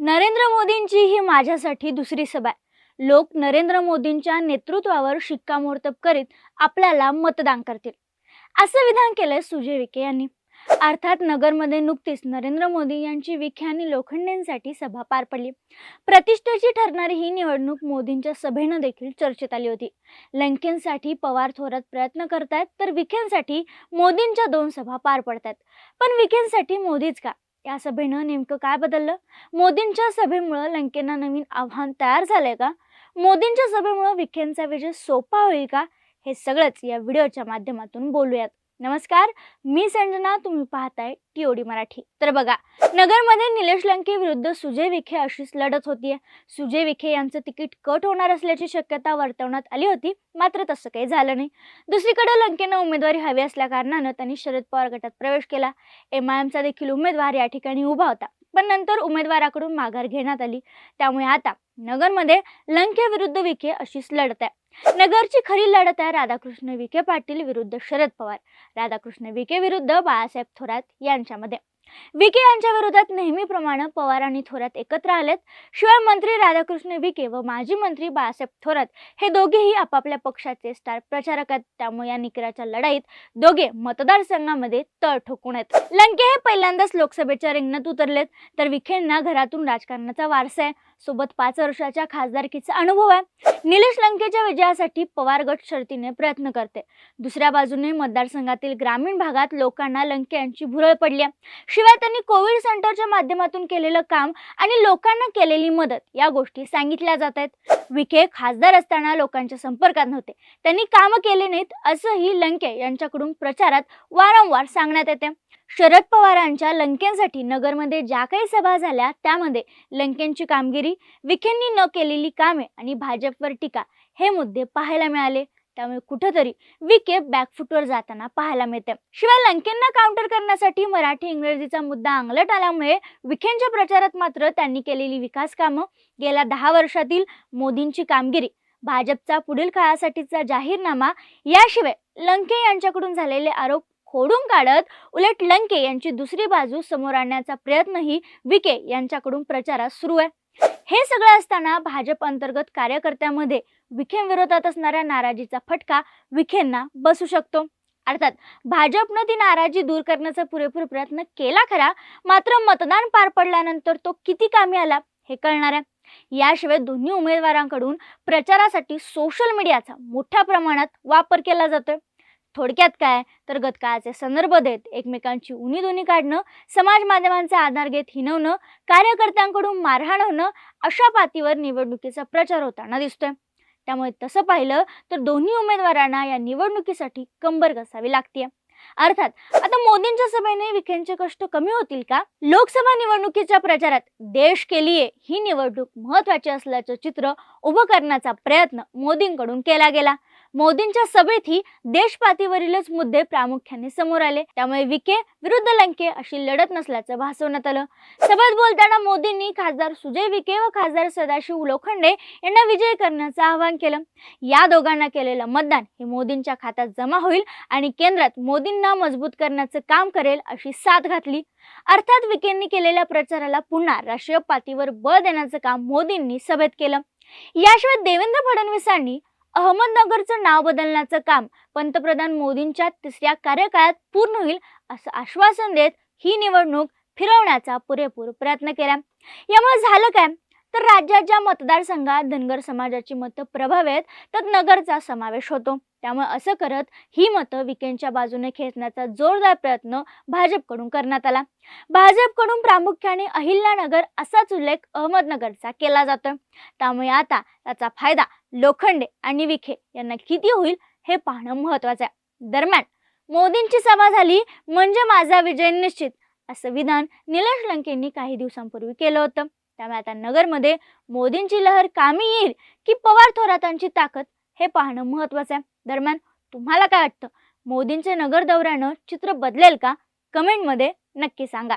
नरेंद्र मोदींची ही माझ्यासाठी दुसरी सभा आहे. लोक नरेंद्र मोदींच्या नेतृत्वावर शिक्कामोर्तब करीत आपल्याला मतदान करतील. असं विधान केलंय सुजय विखे यांनी. अर्थात नगरमध्ये नुकतीच नरेंद्र मोदी यांची विखे आणि लोखंडेंसाठी सभा पार पडली. प्रतिष्ठेची ठरणारी ही निवडणूक मोदींच्या सभेनं देखील चर्चेत आली होती. लंकेंसाठी पवार थोरात प्रयत्न करतायत तर विखेंसाठी मोदींच्या दोन सभा पार पडतायत. पण विखेंसाठी मोदीच का? या सभेनं नेमकं काय बदललं? मोदींच्या सभेमुळं लंकेना नवीन आव्हान तयार झालंय का? मोदींच्या सभेमुळं विखेंचा विजय सोपा होईल का? हे सगळंच या व्हिडिओच्या माध्यमातून बोलूयात. नमस्कार मी संजना तुम्ही पाहताय टीओडी मराठी. तर बघा नगरमध्ये निलेश लंके विरुद्ध सुजय विखे अशीच लढत होतीये. सुजय विखे यांचं तिकीट कट होणार असल्याची शक्यता वर्तवण्यात आली होती मात्र तसं काही झालं नाही. दुसरीकडे लंकेनं उमेदवारी हवी असल्या कारणानं त्यांनी शरद पवार गटात प्रवेश केला. एम आय एमचा देखील उमेदवार या ठिकाणी उभा होता. पण नंतर उमेदवाराकडून माघार घेण्यात आली. त्यामुळे आता नगरमध्ये लंके विरुद्ध विखे अशीच लढत आहे. नगरची खरी लढत आहे राधाकृष्ण विखे पाटील विरुद्ध शरद पवार. राधाकृष्ण विखे विरुद्ध बाळासाहेब थोरात यांच्यामध्ये. विखे यांच्या विरोधात नेहमीप्रमाणे पवार आणि थोरात एकत्र आलेत. शिवाय मंत्री राधाकृष्ण विखे व माजी मंत्री बाळासाहेब थोरात हे दोघेही आपापल्या पक्षाचे स्टार प्रचारक आहेत. त्यामुळे या निकराच्या लढाईत दोघे मतदारसंघामध्ये तळ ठोकून आहेत. लंके हे पहिल्यांदाच लोकसभेच्या रिंगणात उतरलेत. तर विखेंना घरातून राजकारणाचा वारसा आहे. सोबत पाच वर्षाच्या खासदारकीचा अनुभव आहे. निलेश लंकेच्या विजयासाठी पवार गट शर्तीने प्रयत्न करते. दुसऱ्या बाजूने मतदारसंघातील ग्रामीण भागात लोकांना लंके यांची भुरळ पडली आहे. शिवाय त्यांनी कोविड सेंटरच्या माध्यमातून केलेलं काम आणि लोकांना केलेली मदत या गोष्टी सांगितल्या जात आहेत. विखे खासदार असताना लोकांच्या संपर्कात नव्हते. त्यांनी कामं केली नाहीत असंही लंके यांच्याकडून प्रचारात वारंवार सांगण्यात येते. शरद पवारांच्या लंकेंसाठी नगरमध्ये ज्या काही सभा झाल्या त्यामध्ये लंकेंची कामगिरी विखेंनी न केलेली कामे आणि भाजपवर टीका हे मुद्दे पाहायला मिळाले. त्यामुळे कुठंतरी विखे बॅकफुटवर जाताना पाहायला मिळते शिवाय लंकेंना काउंटर करण्यासाठी मराठी इंग्रजीचा मुद्दा अंगलट आल्यामुळे विखेंच्या प्रचारात मात्र त्यांनी केलेली विकास कामं गेल्या दहा वर्षातील मोदींची कामगिरी भाजपचा पुढील काळासाठीचा जाहीरनामा याशिवाय लंके यांच्याकडून झालेले आरोप खोडून काढत उलट लंके यांची दुसरी बाजू समोर आणण्याचा प्रयत्नही विखे यांच्याकडून प्रचारात सुरू आहे. हे सगळं असताना भाजप अंतर्गत कार्यकर्त्यामध्ये विखेंविरोधात असणाऱ्या नाराजीचा फटका विखेंना बसू शकतो. अर्थात भाजपनं ती नाराजी दूर करण्याचा पुरेपूर प्रयत्न केला खरा मात्र मतदान पार पडल्यानंतर तो किती कामी आला हे कळणार आहे. याशिवाय दोन्ही उमेदवारांकडून प्रचारासाठी सोशल मीडियाचा मोठ्या प्रमाणात वापर केला जातोय. थोडक्यात काय तर गतकाळाचे संदर्भ देत एकमेकांची उनी दोन्ही काढणं समाज माध्यमांचा आधार घेत हिनवणं कार्यकर्त्यांकडून मारहाण होणं अशा पातीवर निवडणुकीचा प्रचार होताना दिसतोय. त्यामुळे तसं पाहिलं तर दोन्ही उमेदवारांना या निवडणुकीसाठी कंबर कसावी लागते अर्थात आता मोदींच्या सभेने विखेंचे कष्ट कमी होतील का? लोकसभा निवडणुकीच्या प्रचारात देश केलीये ही निवडणूक महत्वाची असल्याचं चित्र उभं करण्याचा प्रयत्न मोदींकडून केला गेला. मोदींच्या सभेतही देशपातीवरीलच मुद्दे प्रामुख्याने समोर आले. त्यामुळे विखे विरुद्ध लंके अशी लढत नसल्याचं भासवण्यात आलं. सभेत बोलताना मोदींनी खासदार सुजय विखे व खासदार सदाशिव लोखंडे यांना विजय करण्याचं आवाहन केलं. या दोघांना केलेलं मतदान हे मोदींच्या खात्यात जमा होईल आणि केंद्रात मोदींना मजबूत करण्याचं काम करेल अशी साथ घातली. अर्थात विखेंनी केलेल्या प्रचाराला पुन्हा राष्ट्रीय पातळीवर बळ देण्याचं काम मोदींनी सभेत केलं. याशिवाय देवेंद्र फडणवीसांनी अहमदनगरचं नाव बदलण्याचं काम पंतप्रधान मोदींच्या तिसऱ्या कार्यकाळात पूर्ण होईल असं आश्वासन देत ही निवडणूक फिरवण्याचा पुरेपूर प्रयत्न केला. यामुळे झालं काय? तर राज्यात ज्या मतदारसंघात धनगर समाजाची मतं प्रभावी आहेत नगरचा समावेश होतो. त्यामुळे असं करत ही मतं विकेंडच्या बाजूने खेचण्याचा जोरदार प्रयत्न भाजपकडून करण्यात आला. भाजपकडून प्रामुख्याने अहिल्यानगर असाच उल्लेख अहमदनगरचा केला जातोय. त्यामुळे आता त्याचा फायदा लोखंडे आणि विखे यांना किती होईल हे पाहणं महत्वाचं आहे. दरम्यान मोदींची सभा झाली म्हणजे माझा विजय निश्चित असं विधान निलेश लंकेंनी काही दिवसांपूर्वी केलं होतं. त्यामुळे आता नगरमध्ये मोदींची लहर कामी येईल की पवार थोरातांची ताकद हे पाहणं महत्वाचं आहे. दरम्यान तुम्हाला काय वाटतं? मोदींचे नगर दौऱ्यानं चित्र बदलेल का? कमेंटमध्ये नक्की सांगा.